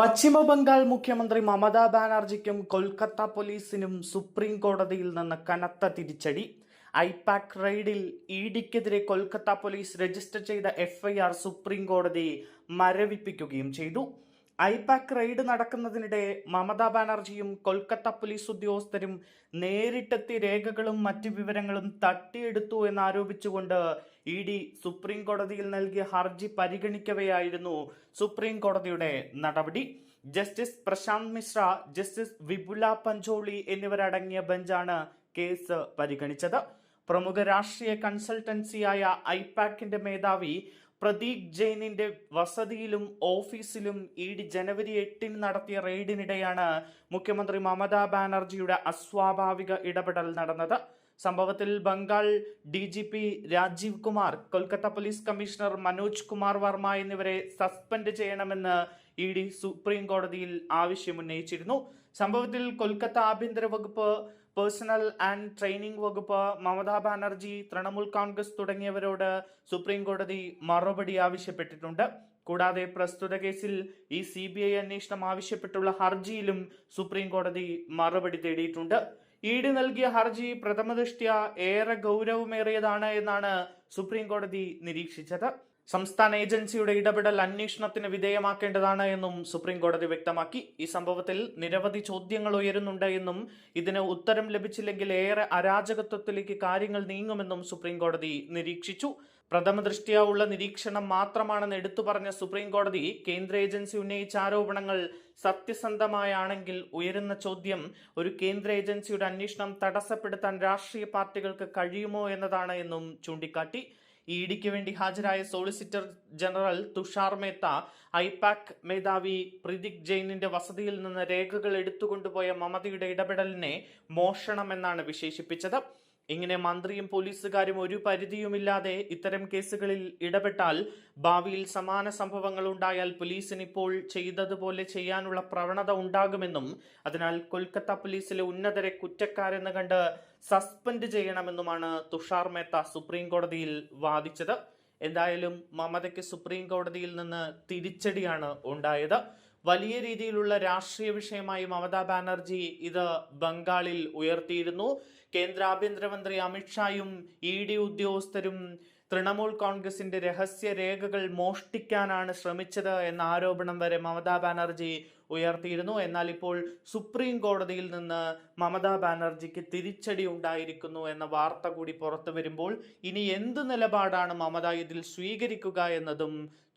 പശ്ചിമ ബംഗാൾ മുഖ്യമന്ത്രി മമതാ ബാനർജിക്കും കൊൽക്കത്ത പോലീസിനും സുപ്രീം കോടതിയിൽ നിന്ന് കനത്ത തിരിച്ചടി. ഐപാക് റെയ്ഡിൽ ഇഡിക്കെതിരെ കൊൽക്കത്ത പോലീസ് രജിസ്റ്റർ ചെയ്ത എഫ്ഐആർ സുപ്രീം കോടതി മരവിപ്പിക്കുകയും ചെയ്തു. ഐപാക് റെയ്ഡ് നടക്കുന്നതിനിടെ മമതാ ബാനർജിയും കൊൽക്കത്ത പോലീസ് ഉദ്യോഗസ്ഥരും നേരിട്ടെത്തി രേഖകളും മറ്റു വിവരങ്ങളും തട്ടിയെടുത്തു എന്നാരോപിച്ചുകൊണ്ട് ഇ ഡി സുപ്രീം കോടതിയിൽ നൽകിയ ഹർജി പരിഗണിക്കവെയായിരുന്നു സുപ്രീം കോടതിയുടെ നടപടി. ജസ്റ്റിസ് പ്രശാന്ത് മിശ്ര ജസ്റ്റിസ് വിപുല പഞ്ചോളി എന്നിവരടങ്ങിയ ബെഞ്ചാണ് കേസ് പരിഗണിച്ചത്. പ്രമുഖ രാഷ്ട്രീയ കൺസൾട്ടൻസിയായ ഐപാക്കിന്റെ മേധാവി പ്രദീപ് ജെയിനിന്റെ വസതിയിലും ഓഫീസിലും ഇ ഡി ജനുവരി എട്ടിന് നടത്തിയ റെയ്ഡിനിടെയാണ് മുഖ്യമന്ത്രി മമതാ ബാനർജിയുടെ അസ്വാഭാവിക ഇടപെടൽ നടന്നത്. സംഭവത്തിൽ Bengal D G P Rajeev Kumar Kolkata police commissioner Manoj Kumar Verma എന്നിവരെ സസ്പെൻഡ് ചെയ്യണമെന്ന് ഇ ഡി സുപ്രീം കോടതിയിൽ ആവശ്യമുന്നയിച്ചിരുന്നു. സംഭവത്തിൽ കൊൽക്കത്ത ആഭ്യന്തര വകുപ്പ് പേഴ്സണൽ ആൻഡ് ട്രെയിനിംഗ് വകുപ്പ് മമതാ ബാനർജി തൃണമൂൽ കോൺഗ്രസ് തുടങ്ങിയവരോട് സുപ്രീം കോടതി മറുപടി ആവശ്യപ്പെട്ടിട്ടുണ്ട്. കൂടാതെ പ്രസ്തുത കേസിൽ ഈ സി ബി ഐ അന്വേഷണം ആവശ്യപ്പെട്ടുള്ള ഹർജിയിലും സുപ്രീം കോടതി മറുപടി തേടിയിട്ടുണ്ട്. ഈട് നൽകിയ ഹർജി പ്രഥമദൃഷ്ട്യ ഏറെ ഗൗരവമേറിയതാണ് എന്നാണ് സുപ്രീം കോടതി നിരീക്ഷിച്ചത്. സംസ്ഥാന ഏജൻസിയുടെ ഇടപെടൽ അന്വേഷണത്തിന് വിധേയമാക്കേണ്ടതാണ് എന്നും സുപ്രീം കോടതി വ്യക്തമാക്കി. ഈ സംഭവത്തിൽ നിരവധി ചോദ്യങ്ങൾ ഉയരുന്നുണ്ട് എന്നും ഇതിന് ഉത്തരം ലഭിച്ചില്ലെങ്കിൽ ഏറെ അരാജകത്വത്തിലേക്ക് കാര്യങ്ങൾ നീങ്ങുമെന്നും സുപ്രീം കോടതി നിരീക്ഷിച്ചു. പ്രഥമ ദൃഷ്ടിയ ഉള്ള നിരീക്ഷണം മാത്രമാണെന്ന് എടുത്തു പറഞ്ഞ സുപ്രീം കോടതി കേന്ദ്ര ഏജൻസി ഉന്നയിച്ച ആരോപണങ്ങൾ സത്യസന്ധമായാണെങ്കിൽ ഉയരുന്ന ചോദ്യം ഒരു കേന്ദ്ര ഏജൻസിയുടെ അന്വേഷണം തടസ്സപ്പെടുത്താൻ രാഷ്ട്രീയ പാർട്ടികൾക്ക് കഴിയുമോ എന്നതാണ് എന്നും ചൂണ്ടിക്കാട്ടി. ഇ ഡിക്ക് വേണ്ടി ഹാജരായ സോളിസിറ്റർ ജനറൽ തുഷാർ മേത്ത ഐപാക് മേധാവി പ്രിതിക് ജെയിനിന്റെ വസതിയിൽ നിന്ന് രേഖകൾ എടുത്തുകൊണ്ടുപോയ മമതയുടെ ഇടപെടലിനെ മോഷണമെന്നാണ് വിശേഷിപ്പിച്ചത്. ഇങ്ങനെ മന്ത്രിയും പോലീസുകാരും ഒരു പരിധിയുമില്ലാതെ ഇത്തരം കേസുകളിൽ ഇടപെട്ടാൽ ഭാവിയിൽ സമാന സംഭവങ്ങൾ ഉണ്ടായാൽ പോലീസിന് ഇപ്പോൾ ചെയ്തതുപോലെ ചെയ്യാനുള്ള പ്രവണത ഉണ്ടാകുമെന്നും അതിനാൽ കൊൽക്കത്ത പോലീസിലെ ഉന്നതരെ കുറ്റക്കാരെന്ന് കണ്ട് സസ്പെൻഡ് ചെയ്യണമെന്നുമാണ് തുഷാർ മേത്ത സുപ്രീം കോടതിയിൽ വാദിച്ചത്. എന്തായാലും മമതയ്ക്ക് സുപ്രീം കോടതിയിൽ നിന്ന് തിരിച്ചടിയാണ് ഉണ്ടായത്. വലിയ രീതിയിലുള്ള രാഷ്ട്രീയ വിഷയമായി മമതാ ബാനർജി ഇത് ബംഗാളിൽ ഉയർത്തിയിരുന്നു. കേന്ദ്ര ആഭ്യന്തരമന്ത്രി അമിത്ഷായും ഇ ഡി ഉദ്യോഗസ്ഥരും തൃണമൂൽ കോൺഗ്രസിന്റെ രഹസ്യ രേഖകൾ മോഷ്ടിക്കാനാണ് ശ്രമിച്ചത് എന്ന ആരോപണം വരെ മമതാ ബാനർജി ഉയർത്തിയിരുന്നു. എന്നാൽ ഇപ്പോൾ സുപ്രീം കോടതിയിൽ നിന്ന് മമതാ ബാനർജിക്ക് തിരിച്ചടി ഉണ്ടായിരിക്കുന്നു എന്ന വാർത്ത കൂടി പുറത്തു വരുമ്പോൾ ഇനി എന്ത് നിലപാടാണ് മമത ഇതിൽ സ്വീകരിക്കുക എന്നതും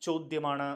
ചോദ്യമാണ്.